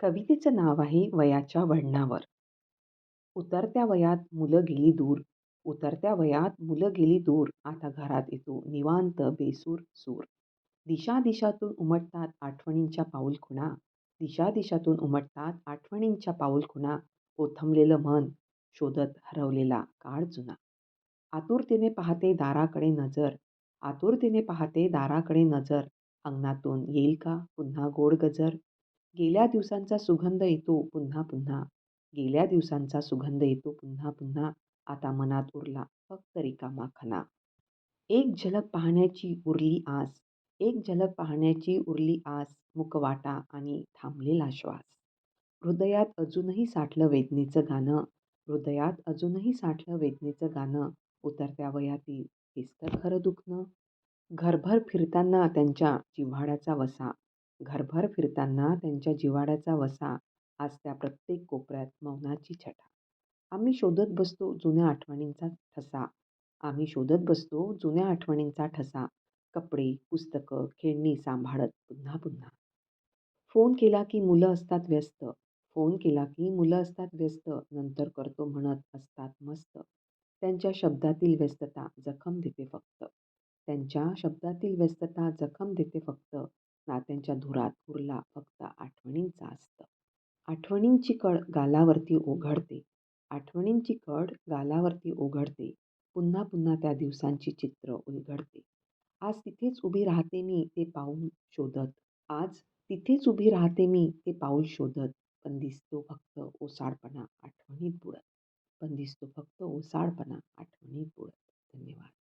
कवितेचं नाव आहे वयाच्या वळणावर. उतरत्या वयात मुलं गेली दूर उतरत्या वयात मुलं गेली दूर आता घरात येतो निवांत बेसूर सूर. दिशा दिशातून उमटतात आठवणींच्या पाऊलखुणा दिशा दिशातून उमटतात आठवणींच्या पाऊलखुणा ओथंबलेलं मन शोधत हरवलेला काळ जुना. आतुरतेने पाहते दाराकडे नजर आतुरतेने पाहते दाराकडे नजर अंगणातून येईल का पुन्हा गोड गजर? गेल्या दिवसांचा सुगंध येतो पुन्हा पुन्हा. गेल्या दिवसांचा सुगंध येतो पुन्हा पुन्हा. आता मनात उरला फक्त रिकामा खना एक झलक पाहण्याची उरली आस. एक झलक पाहण्याची उरली आस मुकवाटा आणि थांबलेला श्वास. हृदयात अजूनही साठलं वेदनेचं गाणं. हृदयात अजूनही साठलं वेदनेचं गाणं. उतरत्या वयातील हेच तर खरं दुखणं. घरभर फिरताना त्यांच्या जिव्हाळ्याचा वसा. घरभर फिरताना त्यांच्या जिवाड्याचा वसा आज त्या प्रत्येक कोपऱ्यात मौनाची छटा. आम्ही शोधत बसतो जुन्या आठवणींचा ठसा. आम्ही शोधत बसतो जुन्या आठवणींचा ठसा. कपडे पुस्तकं खेळणी सांभाळत पुन्हा पुन्हा. फोन केला की मुलं असतात व्यस्त. फोन केला की मुलं असतात व्यस्त. नंतर करतो म्हणत असतात मस्त. त्यांच्या शब्दातील व्यस्तता जखम देते फक्त. त्यांच्या शब्दातील व्यस्तता जखम देते फक्त. नात्यांच्या धुरात उरला फक्त आठवणींचा असतं. आठवणींची कड गालावरती ओघडते आठवणींची कड गालावरती ओघडते पुन्हा पुन्हा त्या दिवसांची चित्र उलगडते. आज तिथेच उभी राहते मी ते पाऊल शोधत. आज तिथेच उभी राहते मी ते पाऊल शोधत. पण दिसतो फक्त ओसाडपणा आठवणीत बुडत. पण दिसतो फक्त ओसाडपणा आठवणीत बुडत. धन्यवाद.